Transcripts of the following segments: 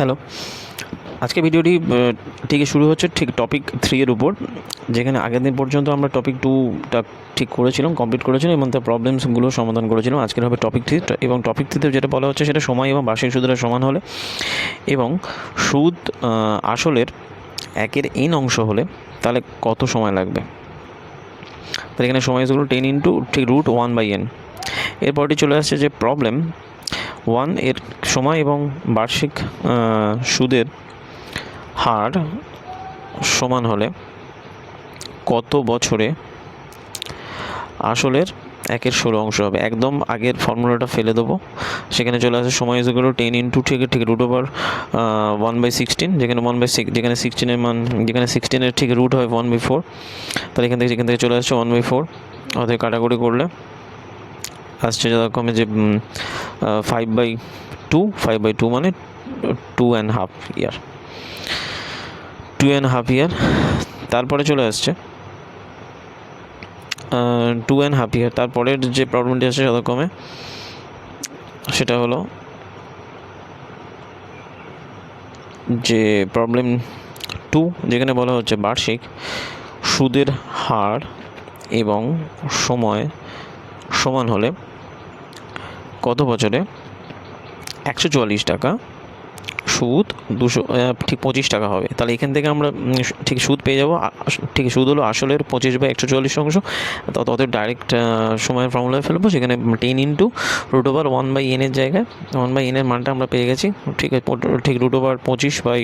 Hello. আজকে ভিডিওটি ঠিক শুরু হচ্ছে ঠিক টপিক থ্রি এর উপর, যেখানে আগের দিন পর্যন্ত আমরা টপিক টুটা ঠিক করেছিলাম কমপ্লিট করেছিলাম এবং তার প্রবলেমসগুলো সমাধান করেছিলাম। আজকের হবে টপিক থ্রি এবং টপিক থ্রিতে যেটা বলা হচ্ছে সেটা সময় এবং বার্ষিক সুদের সমান হলে এবং সুদ আসলের একের এন অংশ হলে তাহলে কত সময় লাগবে? তাহলে এখানে সময়গুলো টেন ইন্টু ঠিক রুট ওয়ান বাই এন এরপরটি চলে আসছে যে প্রবলেম ওয়ানের সময় এবং বার্ষিক সুদের হার সমান হলে কত বছরে আসলের একের ষোলো অংশ হবে? একদম আগের ফর্মুলাটা ফেলে দেবো। সেখানে চলে আসে সময় ইজগুলো টেন ইন্টু ঠিক ঠিক root over one by sixteen যেখানে ওয়ান বাই সিক্স যেখানে সিক্সটিনের মান, যেখানে সিক্সটিনের ঠিক রুট হয় ওয়ান বাই ফোর তাহলে এখান থেকে যেখান থেকে চলে আসছে ওয়ান বাই ফোর অর্থাৎ কাটাকুটি করলে আসছে যথাক্রমে যে five by two five by two মানে two and half year two and half year তারপরে চলে আসছে টু অ্যান্ড হাফ ইয়ার তারপরের যে প্রবলেমটি আছে যথাক্রমে সেটা হলো যে প্রবলেম টু যেখানে বলা হচ্ছে বার্ষিক সুদের হার এবং সময় সমান হলে কত বছরে? একশো চুয়াল্লিশ টাকা। সুদ দুশো ঠিক পঁচিশ টাকা হবে। তাহলে এখান থেকে আমরা ঠিক সুদ পেয়ে যাব। ঠিক সুদ হলো আসলের পঁচিশ বাই একশো চুয়াল্লিশ অংশ। তত অত ডাইরেক্ট সময়ের ফর্মুলায় ফেলব, সেখানে ten into root over one by এনের জায়গায়। ওয়ান বাই এনের মানটা আমরা পেয়ে গেছি। ঠিক আছে ঠিক রুট ওভার পঁচিশ বাই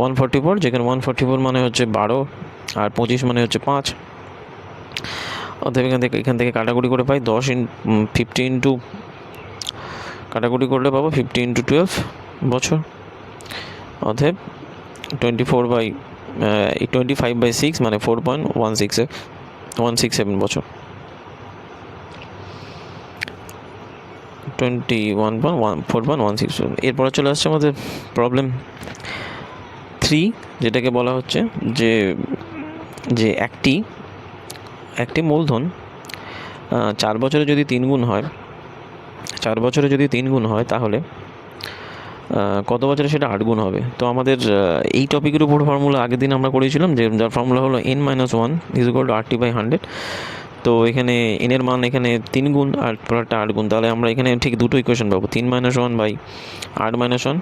ওয়ান ফোরটি ফোর যেখানে ওয়ান ফোরটি ফোর মানে হচ্ছে বারো, আর পঁচিশ মানে হচ্ছে পাঁচ। অতএব এখান থেকে এখান থেকে কাটাকুটি করে পাই, দশ ইন ফিফটি ইন্টু কাটাকুটি করলে পাবো ফিফটি ইন্টু টুয়েলভ বছর। অতএব twenty four by twenty five by six মানে four point one six one six seven বছর। Twenty one point one four point one six এরপরে চলে আসছে আমাদের প্রবলেম থ্রি যেটাকে বলা হচ্ছে যে যে একটি একটি মূলধন চার বছরে যদি তিন গুণ হয়, চার বছরে যদি তিন গুণ হয় তাহলে কত বছরে সেটা আট গুণ হবে? তো আমাদের এই টপিকের উপর ফর্মুলা আগের দিন আমরা করেছিলাম যে যার ফর্মুলা হলো n minus one is equal to RT by hundred তো এখানে এনের মান এখানে তিন গুণ আর পরেরটা আট গুণ। তাহলে আমরা এখানে ঠিক দুটো ইকুয়েশন পাবো, তিন মাইনাস ওয়ান বাই আট minus one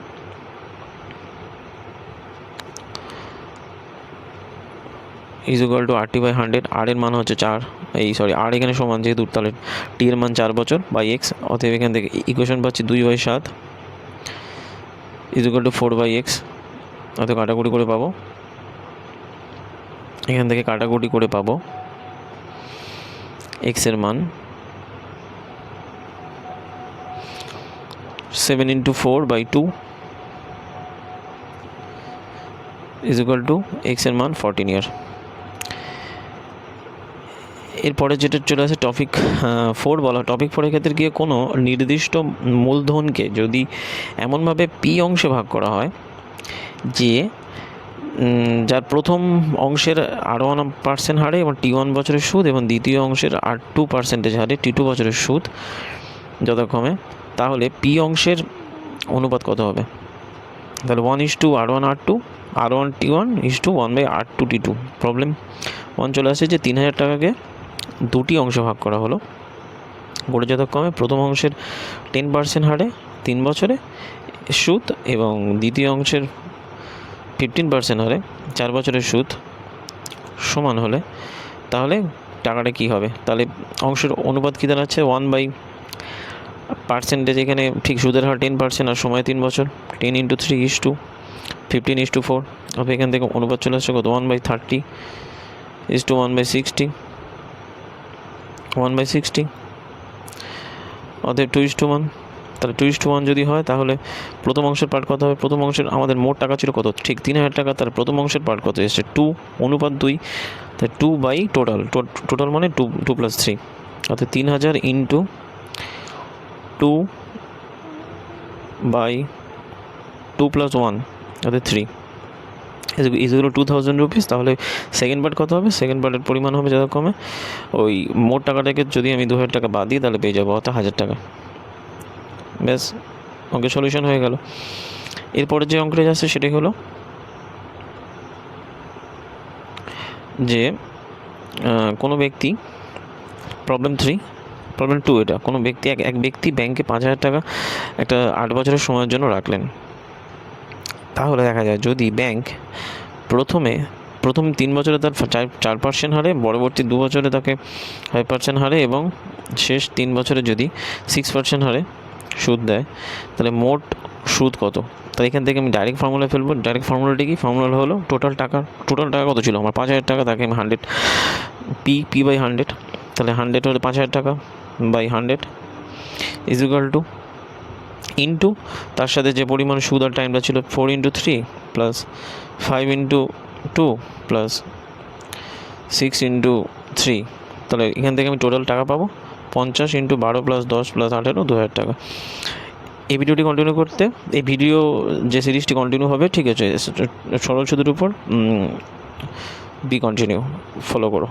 is equal to R T by hundred R এর মান হচ্ছে চার। এই সরি আর এখানে সমান যেহেতু তাহলে টি এর মান চার বছর বাই এক্স অতএব এখান থেকে ইকুয়েশন পাচ্ছি দুই বাই সাত। Is equal to four by x অতএব কাটাকুটি করে পাবো। এখান থেকে কাটাকুটি করে পাবো এক্সের মান। Seven into four by two is equal to এক্সের মান ফোরটিন ইয়ার এরপরে যেটা চলে আসে টপিক ফোর বলা টপিক ফোরের ক্ষেত্রে গিয়ে কোনো নির্দিষ্ট মূলধনকে যদি এমনভাবে পি অংশে ভাগ করা হয় যে যার প্রথম অংশের আর ওয়ান পার্সেন্ট হারে এবং টি ওয়ান বছরের সুদ এবং দ্বিতীয় অংশের আর টু পার্সেন্টেজ হারে টি টু বছরের সুদ যথাক্রমে, তাহলে পি অংশের অনুপাত কত হবে? তাহলে one is to two one R two R one T one is to two one by two T two problem one চলে আসে যে তিন হাজার টাকাকে দুটি অংশে ভাগ করা হলো। করে যথাক্রমে প্রথম অংশের টেন পার্সেন্ট হারে তিন বছরে, সুদ এবং দ্বিতীয় অংশের ফিফটিন পার্সেন্ট হারে চার বছরের সুদ সমান হলে তাহলে টাকাটা কী হবে? তাহলে অংশের অনুপাত কী দাঁড়াচ্ছে? ওয়ান বাই পার্সেন্টেজ এখানে ঠিক সুদের হার টেন পার্সেন্ট আর সময় তিন বছর ten into three is to fifteen is to four অথবা এখান থেকে অনুপাত চলে আসছে কত? One by thirty is to one by sixty one by sixty অতএব টু ইস টু ওয়ান তাহলে two is to two one হয়, তাহলে প্রথম অংশের পার্ট কত হবে? প্রথম অংশের আমাদের মোট টাকা ছিল কত? ঠিক তিন হাজার টাকা, তার প্রথম অংশের পার্ট কত? এসেছে টু অনুপাত দুই। তাই টু বাই টোটাল টোটাল মানে টু টু প্লাস থ্রি অর্থাৎ তিন হাজার into two by two plus one অর্থাৎ থ্রি ইজগুলো টু থাউজেন্ড রুপিস তাহলে সেকেন্ড পার্ট কত হবে? সেকেন্ড পার্টের পরিমাণ হবে যত কমে, ওই মোট টাকাটাকে যদি আমি দু হাজার টাকা বাদ দিই, তাহলে পেয়ে যাব অর্থাৎ হাজার টাকা। ব্যাস, অঙ্কের সলিউশন হয়ে গেল। এরপরে যে অঙ্কটা যাচ্ছে সেটাই হলো যে কোনো ব্যক্তি প্রবলেম থ্রি প্রবলেম টু এটা, কোনো ব্যক্তি এক এক ব্যক্তি ব্যাংকে পাঁচ হাজার টাকা একটা আট বছরের সময়ের জন্য রাখলেন। তাহলে দেখা যায় যদি ব্যাংক প্রথমে, প্রথম তিন বছরে তার চার চার পার্সেন্ট হারে, পরবর্তী দু বছরে তাকে ফাইভ পার্সেন্ট হারে এবং শেষ তিন বছরে যদি সিক্স পার্সেন্ট হারে সুদ দেয়, তাহলে মোট সুদ কত? তাহলে এখান থেকে আমি ডাইরেক্ট ফর্মুলা ফেলব। ডাইরেক্ট ফর্মুলাটি কি? ফর্মুলা হলো টোটাল টাকা টোটাল টাকা কত ছিল? আমার পাঁচ হাজার টাকা, তাকে আমি hundred P P by hundred তাহলে হান্ড্রেড হলে পাঁচ হাজার টাকা by hundred is equal to into তার সাথে যে পরিমাণ সুদ আর টাইমটা ছিল four into three plus five into two plus six into three তাহলে এখান থেকে আমি টোটাল টাকা পাবো, পঞ্চাশ ইন্টু বারো প্লাস দশ প্লাস আঠেরো, দু হাজার টাকা। এই ভিডিওটি কন্টিনিউ করতে, এই ভিডিও যে সিরিজটি কন্টিনিউ হবে, ঠিক আছে, সরল সুদের উপর বি কন্টিনিউ ফলো করো।